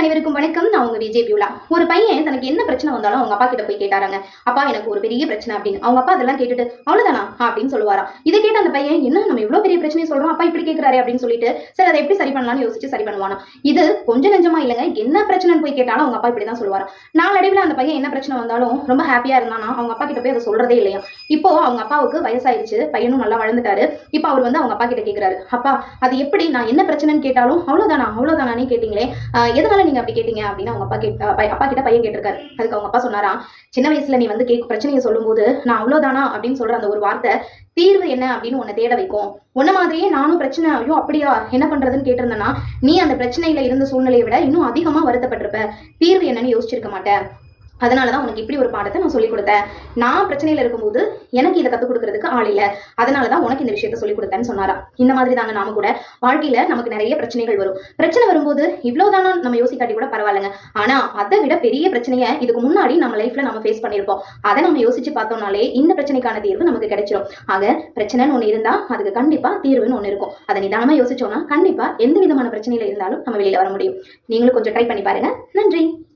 அனைவருக்கும் வணக்கம். நான் உங்க விஜய் பியூலா. ஒரு பையன் தனக்கு என்ன பிரச்சனை வந்தாலும் அவங்க அப்பா கிட்ட போய் கேட்டாராங்க. அப்பா எனக்கு ஒரு பெரிய பிரச்சனை அப்படின்னு. அவங்க அப்பா அதெல்லாம் கேட்டுட்டு அவ்வளவுதானா? அப்படின்னு சொல்லுவாரா இதை கேட்ட அந்த பையன் என்ன நம்ம இவ்வளவு பெரிய பிரச்சனை சொல்றோம்? அப்பா இப்படி கேட்கிறாரு அப்படின்னு சொல்லிட்டு சரி அதை எப்படி சரி பண்ணலாம்னு யோசிச்சு சரி பண்ணுவானா இது கொஞ்சம் நெஞ்சமா இல்லைங்க என்ன பிரச்சனைன்னு போய் கேட்டாலும் அவங்க அப்பா இப்படிதான் சொல்லுவாரா நாளடைவில் அந்த பையன் என்ன பிரச்சனை வந்தாலும் ரொம்ப ஹாப்பியா இருந்தானா அவங்க அப்பா கிட்ட போய் அதை சொல்றதே இல்லையா. இப்போ அவங்க அப்பாவுக்கு வயசாயிருச்சு பையனும் நல்லா வளர்ந்துட்டாரு. இப்போ அவர் வந்து அவங்க அப்பா கிட்ட கேட்கிறாரு அப்பா அது எப்படி? நான் என்ன பிரச்சனைன்னு கேட்டாலும் அவ்வளவுதானா? அவ்வளவுதானே கேட்டீங்களே. எதனால நீங்க அப்படி கேட்டீங்க அப்படின்னு அவங்க அப்பா கேட் அப்பா கிட்ட பையன் கேட்டிருக்காரு. அதுக்கு அவங்க அப்பா சொன்னாரா சின்ன வயசுல நீ வந்து கேக் பிரச்சனையை சொல்லும்போது நான் அவ்வளவுதானா? அப்படின்னு சொல்ற அந்த ஒரு வார்த்தை தீர்வு என்ன? அப்படின்னு உன்னை தேட வைக்கும். உன்ன மாதிரியே நானும் பிரச்சனை ஐயோ அப்படியா? என்ன பண்றதுன்னு கேட்டிருந்தேன்னா நீ அந்த பிரச்சனையில இருந்த சூழ்நிலையை விட இன்னும் அதிகமா வருத்தப்பட்டிருப்ப. தீர்வு என்னன்னு யோசிச்சிருக்க மாட்டேன் அதனாலதான் உனக்கு இப்படி ஒரு பாடத்தை நான் சொல்லிக் கொடுத்தேன். நான் பிரச்சனையில இருக்கும்போது எனக்கு இதை கத்துக் கொடுக்கறதுக்கு ஆள் இல்ல. அதனாலதான் உனக்கு இந்த விஷயத்த சொல்லிக் கொடுத்தேன்னு சொன்னாரா. இந்த மாதிரி தாங்க நாம கூட வாழ்க்கையில நமக்கு நிறைய பிரச்சனைகள் வரும். பிரச்சனை வரும்போது இவ்வளவுதானா நம்ம யோசிக்காட்டி கூட பரவாயில்லைங்க. ஆனா அதை விட பெரிய பிரச்சனையை இதுக்கு முன்னாடி நம்ம லைஃப்ல நம்ம ஃபேஸ் பண்ணியிருப்போம். அதை நம்ம யோசிச்சு பார்த்தோம்னாலே இந்த பிரச்சனைக்கான தீர்வு நமக்கு கிடைச்சிரும். ஆக பிரச்சனைன்னு ஒண்ணு இருந்தா அதுக்கு கண்டிப்பா தீர்வுன்னு ஒண்ணு இருக்கும். அதை நிதானமா யோசிச்சோம்னா கண்டிப்பா எந்த விதமான பிரச்சனையில இருந்தாலும் நம்ம வெளியில வர முடியும். நீங்களும் கொஞ்சம் ட்ரை பண்ணி பாருங்க. நன்றி.